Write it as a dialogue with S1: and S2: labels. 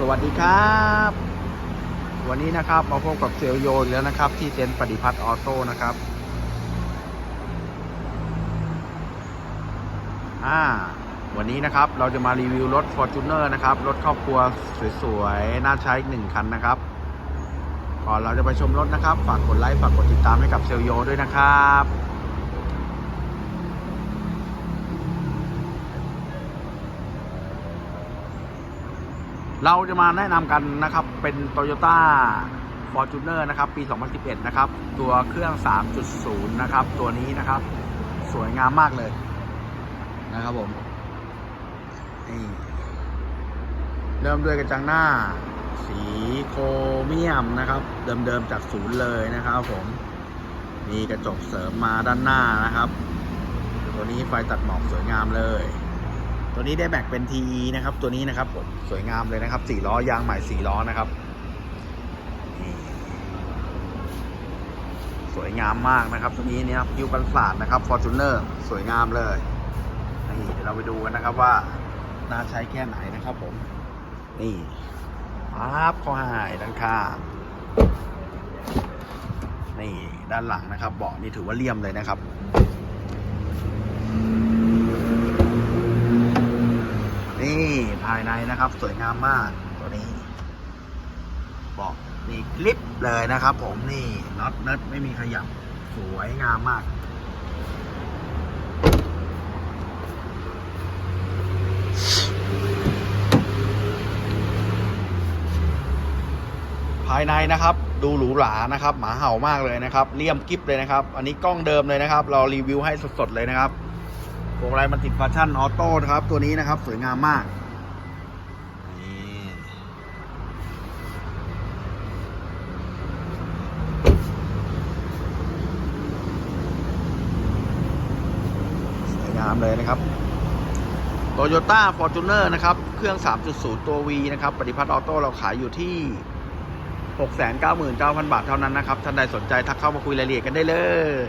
S1: สวัสดีครับ วันนี้นะครับมาพบกับเซลโยนแล้วนะครับ ที่เต็นท์ปฏิพัฒน์ออโต้นะครับอ่าวันนี้นะครับเราจะมารีวิวรถ Fortuner นะครับรถครอบครัวสวยๆ น่าใช้อีกหนึ่งคันนะครับ ก่อนเราจะไปชมรถนะครับ ฝากกดไลค์ฝากกดติดตามให้กับเซลโยด้วยนะครับ เราจะมาแนะนำกันนะครับ เป็น Toyota Fortuner นะครับ ปี 2011 นะครับ ตัวเครื่อง 3.0 นะครับ ตัวนี้นะครับ สวยงามมากเลย นะครับผม นี่ เริ่มด้วยกระจังหน้า สีโครเมียมนะครับ เดิมๆจากศูนย์เลยนะครับผม มีกระจกเสริมมาด้านหน้านะครับ ตัวนี้ไฟตัดหมอกสวยงามเลย นี้ได้แม็กเป็น TE นะครับ ตัวนี้นะครับผมสวยงามเลยนะครับสี่ล้อยางใหม่สี่ล้อนะครับสวยงามมากนะครับตัวนี้เนี่ยยิวปันศาสตร์นะครับ Fortuner สวยงามเลยนี่เดี๋ยวเราไปดูกันนะครับว่าน่าใช้แค่ไหนนะครับผม นี่ปั๊บเข้าหายด้านข้างนี่ด้านหลังนะครับ เบาะนี่ถือว่าเลี่ยมเลยนะครับ นี่ภายในนะครับ สวยงามมากตัวนี้ บอกนี่คลิปเลยนะครับ ผมนี่น็อตเนิร์ดไม่มีขยับ สวยงามมาก ภายในนะครับ ดูหรูหรานะครับ หมาเห่ามากเลยนะครับเลี่ยมกิฟเลยนะครับ อันนี้กล้องเดิมเลยนะครับ เรารีวิวให้สดๆเลยนะครับพวงมาลัยมันติดฟังก์ชันออโต้นะครับ ตัวนี้นะครับ สวยงามมากนี่ สวยงามเลยนะครับ Toyota Fortuner นะครับ เครื่อง 3.0 ตัว V นะครับ ปฏิพัฒน์ออโต้เราขายอยู่ที่ 699,000 บาทเท่านั้นนะครับ ท่านใดสนใจทักเข้ามาคุยรายละเอียดกันได้เลย